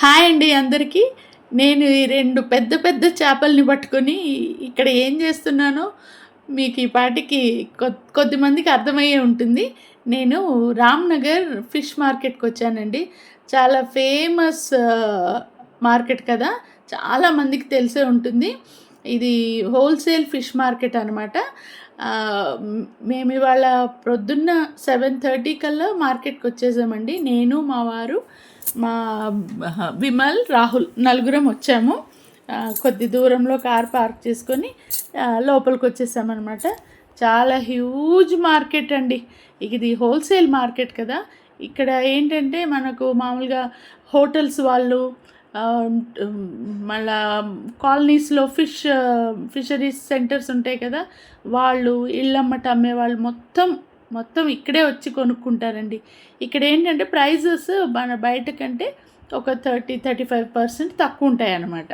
Hi అండి అందరికీ. నేను ఈ రెండు పెద్ద పెద్ద చేపల్ని పట్టుకొని ఇక్కడ ఏం చేస్తున్నానో మీకు ఈ పాటికి కొద్ది మందికి అర్థమయ్యే ఉంటుంది. నేను రామ్నగర్ ఫిష్ మార్కెట్కి వచ్చానండి. చాలా ఫేమస్ మార్కెట్ కదా. చాలా మందికి తెలిసే ఉంటుంది. ఇది హోల్సేల్ ఫిష్ మార్కెట్ అనమాట మేము ఇవాళ ప్రొద్దున్న సెవెన్ థర్టీ కల్లా మార్కెట్కి వచ్చేసామండి. నేను మా వారు మా విమల్ రాహుల్ నలుగురం వచ్చాము. కొద్ది దూరంలో కార్ పార్క్ చేసుకొని లోపలికి వచ్చేసామన్నమాట. చాలా హ్యూజ్ మార్కెట్ అండి. ఇది హోల్సేల్ మార్కెట్ కదా. ఇక్కడ ఏంటంటే మనకు మామూలుగా హోటల్స్ వాళ్ళు మళ్ళా కాలనీస్లో ఫిష్ ఫిషరీస్ సెంటర్స్ ఉంటాయి కదా. వాళ్ళు ఇళ్ళమ్మట అమ్మే వాళ్ళు మొత్తం మొత్తం ఇక్కడే వచ్చి కొనుక్కుంటారండి. ఇక్కడ ఏంటంటే ప్రైజెస్ మన బయట కంటే ఒక థర్టీ థర్టీ ఫైవ్ పర్సెంట్ తక్కువ ఉంటాయి అన్నమాట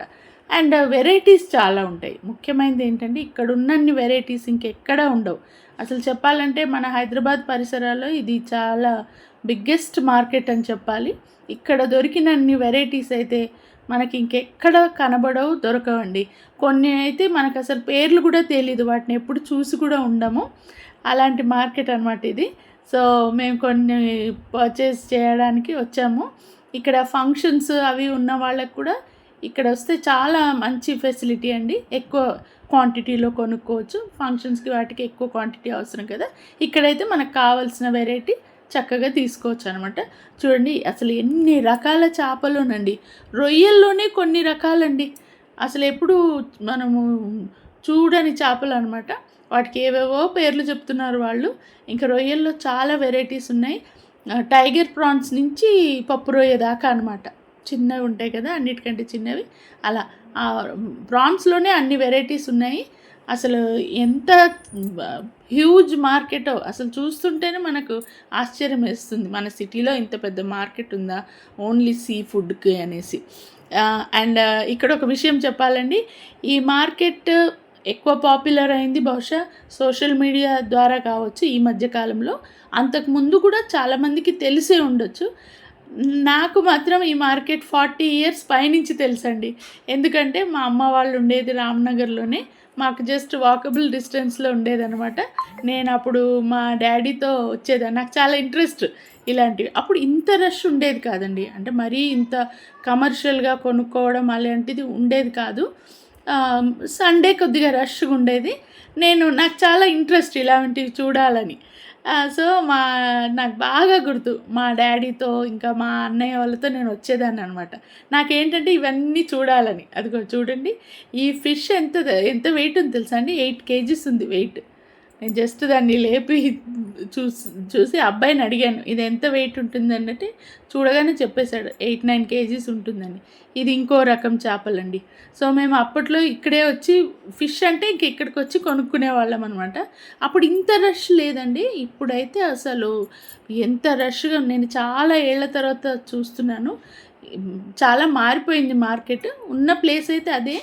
అండ్ వెరైటీస్ చాలా ఉంటాయి. ముఖ్యమైనది ఏంటంటే ఇక్కడ ఉన్నన్ని వెరైటీస్ ఇంకెక్కడా ఉండవు. అసలు చెప్పాలంటే మన హైదరాబాద్ పరిసరాల్లో ఇది చాలా బిగ్గెస్ట్ మార్కెట్ అని చెప్పాలి. ఇక్కడ దొరికినన్ని వెరైటీస్ అయితే మనకి ఇంకెక్కడ కనబడవు దొరకవండి. కొన్ని అయితే మనకు అసలు పేర్లు కూడా తెలియదు వాటిని ఎప్పుడు చూసి కూడా ఉండము. అలాంటి మార్కెట్ అనమాట ఇది. సో మేము కొన్ని పర్చేస్ చేయడానికి వచ్చాము. ఇక్కడ ఫంక్షన్స్ అవి ఉన్న వాళ్ళకు కూడా ఇక్కడ వస్తే చాలా మంచి ఫెసిలిటీ అండి. ఎక్కువ క్వాంటిటీలో కొనుక్కోవచ్చు. ఫంక్షన్స్కి వాటికి ఎక్కువ క్వాంటిటీ అవసరం కదా. ఇక్కడైతే మనకు కావాల్సిన వెరైటీ చక్కగా తీసుకోవచ్చు అనమాట చూడండి అసలు ఎన్ని రకాల చేపలునండి. రొయ్యల్లోనే కొన్ని రకాలండి. అసలు ఎప్పుడు మనము చూడని చేపలు అనమాట వాటికి ఏవేవో పేర్లు చెప్తున్నారు వాళ్ళు. ఇంకా రొయ్యల్లో చాలా వెరైటీస్ ఉన్నాయి. టైగర్ ప్రాన్స్ నుంచి పప్పు రొయ్య దాకా అనమాట చిన్నవి ఉంటాయి కదా అన్నిటికంటే చిన్నవి. అలా ఆ ప్రాన్స్లోనే అన్ని వెరైటీస్ ఉన్నాయి. అసలు ఎంత హ్యూజ్ మార్కెట్ అసలు చూస్తుంటేనే మనకు ఆశ్చర్యం వేస్తుంది. మన సిటీలో ఇంత పెద్ద మార్కెట్ ఉందా? ఓన్లీ సీ ఫుడ్కి అనేసి. అండ్ ఇక్కడ ఒక విషయం చెప్పాలండి. ఈ మార్కెట్ ఎక్కువ పాపులర్ అయింది బహుశా సోషల్ మీడియా ద్వారా కావచ్చు ఈ మధ్యకాలంలో అంతకుముందు అంతకు ముందు కూడా చాలామందికి తెలిసే ఉండొచ్చు. నాకు మాత్రం ఈ మార్కెట్ ఫార్టీ ఇయర్స్ పైనుంచి తెలుసండి. ఎందుకంటే మా అమ్మ వాళ్ళు ఉండేది రామ్నగర్లోనే. మాకు జస్ట్ వాకబుల్ డిస్టెన్స్లో ఉండేదనమాట నేను అప్పుడు మా డాడీతో వచ్చేదాన్ని నాకు చాలా ఇంట్రెస్ట్ ఇలాంటివి. అప్పుడు ఇంత రష్ ఉండేది కాదండి. అంటే మరీ ఇంత కమర్షియల్గా కొనుక్కోవడం అలాంటిది ఉండేది కాదు. సండే కొద్దిగా రష్గా ఉండేది. నేను నాకు చాలా ఇంట్రెస్ట్ ఇలాంటివి చూడాలని. సో మా నాకు బాగా గుర్తు. మా డాడీతో ఇంకా మా అన్నయ్య వాళ్ళతో నేను వచ్చేదాన్ని అనమాట నాకేంటంటే ఇవన్నీ చూడాలని. అది చూడండి. ఈ ఫిష్ ఎంత ఎంత వెయిట్ ఉంది తెలుసా అండి? ఎయిట్ కేజీస్ ఉంది వెయిట్ నేను జస్ట్ దాన్ని లేపి చూసి చూసి అబ్బాయిని అడిగాను ఇది ఎంత వెయిట్ ఉంటుంది? చూడగానే చెప్పేశాడు ఎయిట్ నైన్ కేజీస్ ఉంటుందని. ఇది ఇంకో రకం చేపలండి. సో మేము అప్పట్లో ఇక్కడే వచ్చి ఫిష్ అంటే ఇంక ఇక్కడికి వచ్చి కొనుక్కునే వాళ్ళం అనమాట అప్పుడు ఇంత రష్ లేదండి. ఇప్పుడైతే అసలు ఎంత రష్గా నేను చాలా ఏళ్ళ తర్వాత చూస్తున్నాను. చాలా మారిపోయింది మార్కెట్. ఉన్న ప్లేస్ అయితే అదే.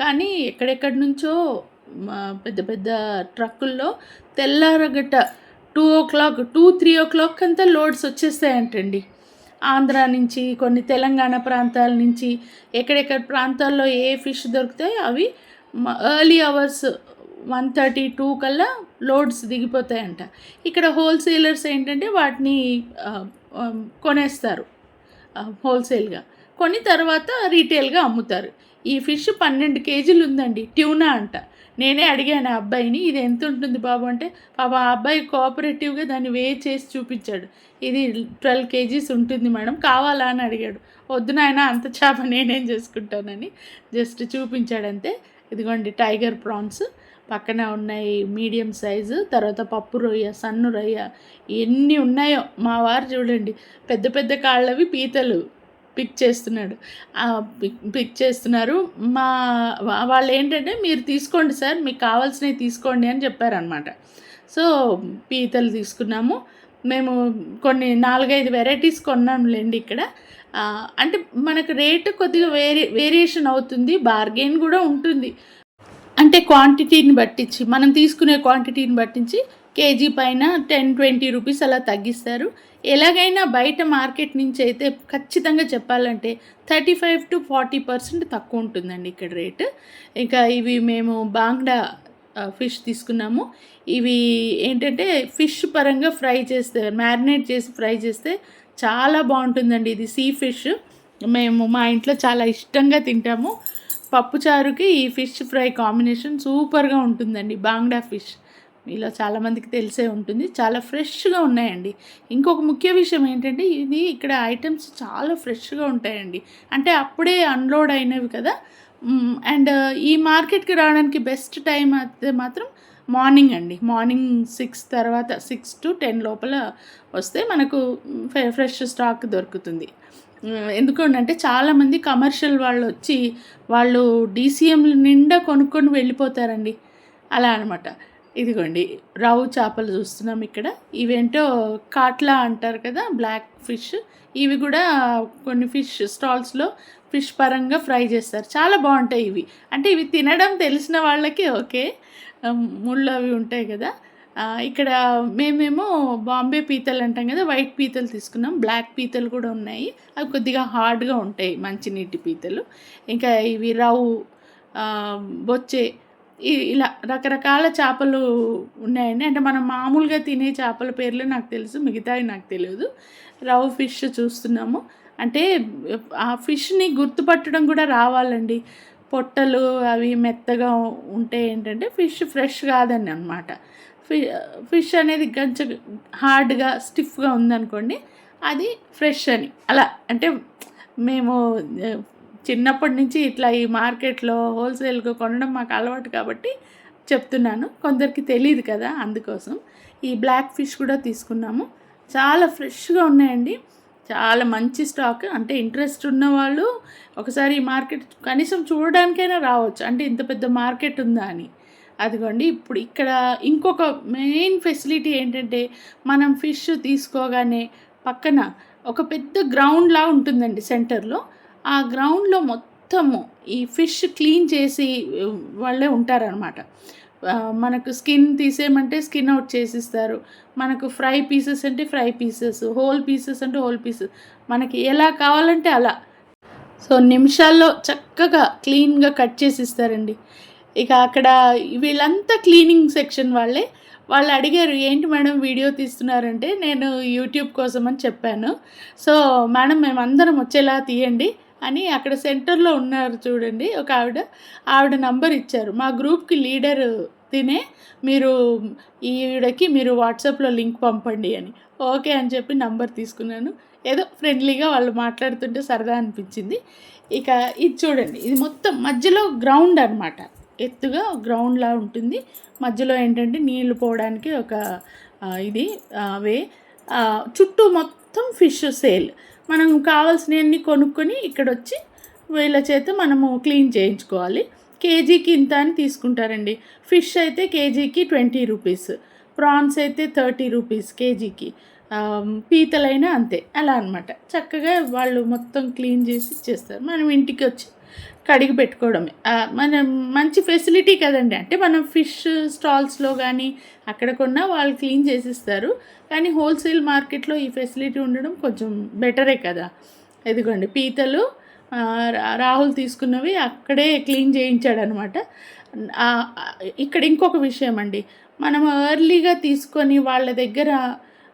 కానీ ఎక్కడెక్కడి నుంచో పెద్ద పెద్ద ట్రక్కుల్లో తెల్లారగట్ట two o'clock two three o'clock అంతా లోడ్స్ వచ్చేస్తాయంటండి. ఆంధ్ర నుంచి కొన్ని తెలంగాణ ప్రాంతాల నుంచి ఎక్కడెక్కడ ప్రాంతాల్లో ఏ ఫిష్ దొరుకుతాయి అవి early hours one thirty two కల్లా లోడ్స్ దిగిపోతాయంట. ఇక్కడ హోల్సేలర్స్ ఏంటంటే వాటిని కొనేస్తారు. హోల్సేల్గా. కొని తర్వాత రీటైల్గా అమ్ముతారు. ఈ ఫిష్ పన్నెండు కేజీలు ఉందండి ట్యూనా అంట. నేనే అడిగాను ఆ అబ్బాయిని ఇది ఎంత ఉంటుంది బాబు? అంటే పాప ఆ అబ్బాయి కోఆపరేటివ్గా దాన్ని వే చేసి చూపించాడు. ఇది ట్వెల్వ్ కేజీస్ ఉంటుంది మేడం కావాలా? అని అడిగాడు. వద్దు నాయన అంత చేప నేనేం చేసుకుంటానని. జస్ట్ చూపించాడంతే. ఇదిగోండి టైగర్ ప్రాన్స్. పక్కన ఉన్నాయి మీడియం సైజు తర్వాత పప్పు రొయ్య సన్ను రొయ్య. ఎన్ని ఉన్నాయో మా వారు చూడండి. పెద్ద పెద్ద కాళ్ళవి పీతలు. పిక్ చేస్తున్నాడు. పిక్ చేస్తున్నారు. మా వాళ్ళు ఏంటంటే మీరు తీసుకోండి సార్ మీకు కావాల్సినవి తీసుకోండి అని చెప్పారనమాట సో పీతలు తీసుకున్నాము. మేము కొన్ని నాలుగైదు వెరైటీస్ కొన్నాంలేండి ఇక్కడ. అంటే మనకు రేటు కొద్దిగా వేరి వేరియేషన్ అవుతుంది బార్గెన్ కూడా ఉంటుంది. అంటే క్వాంటిటీని బట్టించి మనం తీసుకునే క్వాంటిటీని బట్టించి కేజీ పైన టెన్ ట్వంటీ రూపీస్ అలా తగ్గిస్తారు. ఎలాగైనా బయట మార్కెట్ నుంచి అయితే ఖచ్చితంగా చెప్పాలంటే thirty five to forty percent తక్కువ ఉంటుందండి ఇక్కడ రేటు. ఇంకా ఇవి మేము బాంగ్డా ఫిష్ తీసుకున్నాము. ఇవి ఏంటంటే ఫిష్ పరంగా ఫ్రై చేస్తే మ్యారినేట్ చేసి ఫ్రై చేస్తే చాలా బాగుంటుందండి ఇది సీ ఫిష్. మేము మా ఇంట్లో చాలా ఇష్టంగా తింటాము. పప్పుచారుకి ఈ ఫిష్ ఫ్రై కాంబినేషన్ సూపర్గా ఉంటుందండి బాంగ్డా ఫిష్. మీలో చాలామందికి తెలిసే ఉంటుంది. చాలా ఫ్రెష్గా ఉన్నాయండి. ఇంకొక ముఖ్య విషయం ఏంటంటే ఇది ఇక్కడ ఐటమ్స్ చాలా ఫ్రెష్గా ఉంటాయండి. అంటే అప్పుడే అన్లోడ్ అయినవి కదా. అండ్ ఈ మార్కెట్కి రావడానికి బెస్ట్ టైం అయితే మాత్రం మార్నింగ్ అండి. మార్నింగ్ సిక్స్ తర్వాత సిక్స్ టు టెన్ లోపల వస్తే మనకు ఫ్రెష్ స్టాక్ దొరుకుతుంది. ఎందుకంటే చాలామంది కమర్షియల్ వాళ్ళు వచ్చి వాళ్ళు డీసీఎంలు నిండా కొనుక్కొని వెళ్ళిపోతారండి. అలా అనమాట ఇదిగోండి రావు చేపలు చూస్తున్నాం ఇక్కడ. ఇవేంటో కాట్లా అంటారు కదా బ్లాక్ ఫిష్ ఇవి కూడా కొన్ని ఫిష్ స్టాల్స్లో ఫిష్ పరంగా ఫ్రై చేస్తారు. చాలా బాగుంటాయి ఇవి. అంటే ఇవి తినడం తెలిసిన వాళ్ళకి ఓకే. ముళ్ళు అవి ఉంటాయి కదా. ఇక్కడ మేమేమో బాంబే పీతలు అంటాం కదా వైట్ పీతలు తీసుకున్నాం. బ్లాక్ పీతలు కూడా ఉన్నాయి. అవి కొద్దిగా హార్డ్గా ఉంటాయి మంచినీటి పీతలు. ఇంకా ఇవి రవ్వు బొచ్చే ఇలా రకరకాల చేపలు ఉన్నాయండి. అంటే మనం మామూలుగా తినే చేపల పేర్లు నాకు తెలుసు మిగతావి నాకు తెలియదు. రవ్ ఫిష్ చూస్తున్నాము. అంటే ఆ ఫిష్ని గుర్తుపట్టడం కూడా రావాలండి. పొట్టలు అవి మెత్తగా ఉంటే ఏంటంటే ఫిష్ ఫ్రెష్ కాదని అనమాట ఫిష్ అనేది కొంచెం హార్డ్గా స్టిఫ్గా ఉందనుకోండి అది ఫ్రెష్ అని. అలా అంటే మేము చిన్నప్పటి నుంచి ఇట్లా ఈ మార్కెట్లో హోల్సేల్గా కొనడం మాకు అలవాటు కాబట్టి చెప్తున్నాను. కొందరికి తెలియదు కదా అందుకోసం. ఈ బ్లాక్ ఫిష్ కూడా తీసుకున్నాము. చాలా ఫ్రెష్గా ఉన్నాయండి. చాలా మంచి స్టాక్. అంటే ఇంట్రెస్ట్ ఉన్నవాళ్ళు ఒకసారి ఈ మార్కెట్ కనీసం చూడడానికైనా రావచ్చు. అంటే ఇంత పెద్ద మార్కెట్ ఉందా అని. అదిగోండి ఇప్పుడు ఇక్కడ ఇంకొక మెయిన్ ఫెసిలిటీ ఏంటంటే మనం ఫిష్ తీసుకోగానే పక్కన ఒక పెద్ద గ్రౌండ్లా ఉంటుందండి సెంటర్లో. ఆ గ్రౌండ్లో మొత్తము ఈ ఫిష్ క్లీన్ చేసి వాళ్ళే ఉంటారనమాట మనకు స్కిన్ తీసేయమంటే స్కిన్ అవుట్ చేసిస్తారు. మనకు ఫ్రై పీసెస్ అంటే ఫ్రై పీసెస్ హోల్ పీసెస్ అంటే హోల్ పీసెస్. మనకి ఎలా కావాలంటే అలా. సో నిమిషాల్లో చక్కగా క్లీన్గా కట్ చేసి ఇస్తారండి ఇక అక్కడ వీళ్ళంతా క్లీనింగ్ సెక్షన్ వాళ్ళే. వాళ్ళు అడిగారు ఏంటి మేడం వీడియో తీస్తున్నారంటే? నేను యూట్యూబ్ కోసం అని చెప్పాను. సో మేడం మేమందరం వచ్చేలా తీయండి. అని అక్కడ సెంటర్లో ఉన్నారు చూడండి ఒక ఆవిడ. ఆవిడ నంబర్ ఇచ్చారు. మా గ్రూప్కి లీడర్ తినే మీరు ఈవిడకి మీరు వాట్సాప్లో లింక్ పంపండి అని. ఓకే అని చెప్పి నంబర్ తీసుకున్నాను. ఏదో ఫ్రెండ్లీగా వాళ్ళు మాట్లాడుతుంటే సరదా అనిపించింది. ఇక ఇది చూడండి ఇది మొత్తం మధ్యలో గ్రౌండ్ అనమాట ఎత్తుగా గ్రౌండ్లా ఉంటుంది. మధ్యలో ఏంటంటే నీళ్ళు పోవడానికి ఒక ఇది వే చుట్టూ మొత్తం ఫిష్ సేల్. మనం కావాల్సినవన్నీ కొనుక్కొని ఇక్కడ వచ్చి వీళ్ళ చేత మనము క్లీన్ చేయించుకోవాలి. కేజీకి ఇంత అని తీసుకుంటారండి. ఫిష్ అయితే కేజీకి ట్వంటీ రూపీస్. ప్రాన్స్ అయితే థర్టీ రూపీస్ కేజీకి. పీతలైనా అంతే. అలా అనమాట చక్కగా వాళ్ళు మొత్తం క్లీన్ చేసి ఇచ్చేస్తారు. మనం ఇంటికి వచ్చి కడిగి పెట్టుకోవడమే. మన మంచి ఫెసిలిటీ కదండి. అంటే మనం ఫిష్ స్టాల్స్లో కానీ అక్కడ కొన్నా వాళ్ళు క్లీన్ చేసిస్తారు. కానీ హోల్సేల్ మార్కెట్లో ఈ ఫెసిలిటీ ఉండడం కొంచెం బెటరే కదా. ఎదుగోండి పీతలు రాహుల్ తీసుకున్నవి అక్కడే క్లీన్ చేయించాడు అనమాట ఇక్కడ ఇంకొక విషయం అండి మనం ఎర్లీగా తీసుకొని వాళ్ళ దగ్గర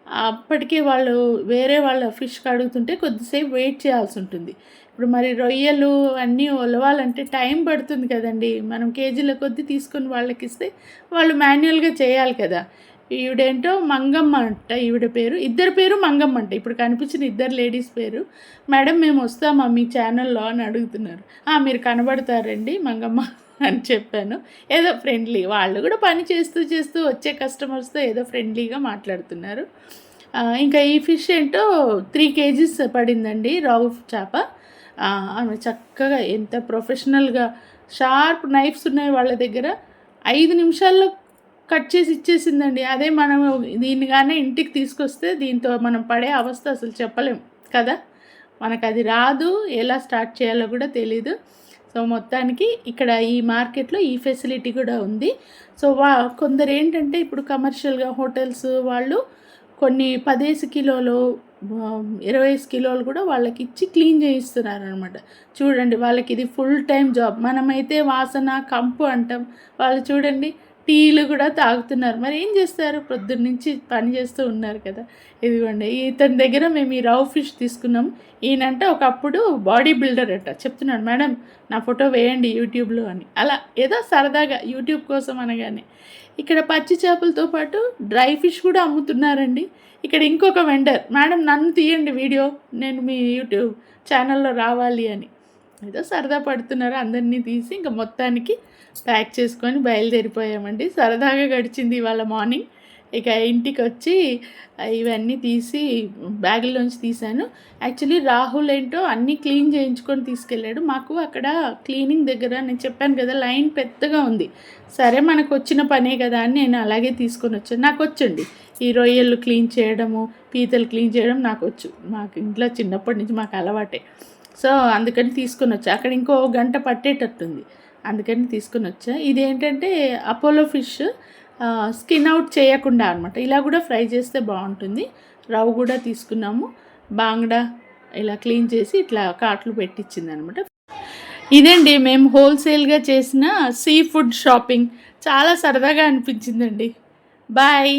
అప్పటికే వాళ్ళు వేరే వాళ్ళ ఫిష్ కడుగుతుంటే కొద్దిసేపు వెయిట్ చేయాల్సి ఉంటుంది. ఇప్పుడు మరి రొయ్యలు అన్నీ ఒలవాలంటే టైం పడుతుంది కదండి. మనం కేజీల కొద్దీ తీసుకొని వాళ్ళకి ఇస్తే వాళ్ళు మాన్యువల్గా చేయాలి కదా. ఈవిడేంటో మంగమ్మ అంట ఈవిడ పేరు. ఇద్దరు పేరు మంగమ్మ అంట. ఇప్పుడు కనిపించిన ఇద్దరు లేడీస్ పేరు. మేడం మేము వస్తామా మీ ఛానల్లో? అని అడుగుతున్నారు. మీరు కనబడతారండి మంగమ్మ అని చెప్పాను. ఏదో ఫ్రెండ్లీ వాళ్ళు కూడా పని చేస్తూ చేస్తూ వచ్చే కస్టమర్స్తో ఏదో ఫ్రెండ్లీగా మాట్లాడుతున్నారు. ఇంకా ఈ ఫిష్ ఏంటో త్రీ కేజీస్ పడిందండి రావు చేప. ఆమె చక్కగా ఎంత ప్రొఫెషనల్గా షార్ప్ నైఫ్స్ ఉన్నాయి వాళ్ళ దగ్గర. ఐదు నిమిషాల్లో కట్ చేసి ఇచ్చేసిందండి. అదే మనం దీనిగానే ఇంటికి తీసుకొస్తే దీంతో మనం పడే అవస్థ అసలు చెప్పలేం కదా? మనకు అది రాదు ఎలా స్టార్ట్ చేయాలో కూడా తెలీదు. సో మొత్తానికి ఇక్కడ ఈ మార్కెట్లో ఈ ఫెసిలిటీ కూడా ఉంది. సో వా కొందరు ఏంటంటే ఇప్పుడు కమర్షియల్గా హోటల్స్ వాళ్ళు కొన్ని పదేసి కిలోలు ఇరవై కిలోలు కూడా వాళ్ళకి ఇచ్చి క్లీన్ చేయిస్తున్నారు అనమాట చూడండి వాళ్ళకి ఇది ఫుల్ టైం జాబ్. మనమైతే వాసన కంపు అంటాం. వాళ్ళు చూడండి టీలు కూడా తాగుతున్నారు. మరి ఏం చేస్తారు? పొద్దున్న నుంచి పని చేస్తూ ఉన్నారు కదా. ఇదిగోండి ఇతని దగ్గర మేము ఈ రవ్ ఫిష్ తీసుకున్నాం. ఈయనంటే ఒకప్పుడు బాడీ బిల్డర్ అంట. చెప్తున్నాడు మేడం నా ఫోటో వేయండి యూట్యూబ్లో అని. అలా ఏదో సరదాగా యూట్యూబ్ కోసం అనగానే. ఇక్కడ పచ్చి చేపలతో పాటు డ్రై ఫిష్ కూడా అమ్ముతున్నారండి. ఇక్కడ ఇంకొక వెండర్ మేడం నన్ను తీయండి వీడియో. నేను మీ యూట్యూబ్ ఛానల్లో రావాలి అని. ఏదో సరదా పడుతున్నారు అందరినీ తీసి ఇంకా మొత్తానికి ప్యాక్ చేసుకొని బయలుదేరిపోయామండి. సరదాగా గడిచింది ఇవాళ మార్నింగ్. ఇక ఇంటికి వచ్చి ఇవన్నీ తీసి బ్యాగుల్లోంచి తీశాను. యాక్చువల్లీ రాహుల్ ఏంటో అన్నీ క్లీన్ చేయించుకొని తీసుకెళ్ళాడు. మాకు అక్కడ క్లీనింగ్ దగ్గర నేను చెప్పాను కదా లైన్ పెద్దగా ఉంది. సరే మనకు వచ్చిన పనే కదా అని నేను అలాగే తీసుకొని వచ్చాను. నాకు వచ్చండి. ఈ రొయ్యలు క్లీన్ చేయడము పీతలు క్లీన్ చేయడం నాకు వచ్చు. మాకు ఇంట్లో చిన్నప్పటి నుంచి మాకు అలవాటే. సో అందుకని తీసుకుని వచ్చా. అక్కడ ఇంకో గంట పట్టేటట్టుంది. అందుకని తీసుకుని వచ్చా. ఇదేంటంటే అపోలో ఫిష్ స్కిన్ అవుట్ చేయకుండా అనమాట ఇలా కూడా ఫ్రై చేస్తే బాగుంటుంది. రవ్వ కూడా తీసుకున్నాము. బాంగ్డా ఇలా క్లీన్ చేసి ఇట్లా కాట్లు పెట్టించింది అనమాట ఇదండి మేము హోల్సేల్గా చేసిన సీ ఫుడ్ షాపింగ్. చాలా సరదాగా అనిపించిందండి. బాయ్.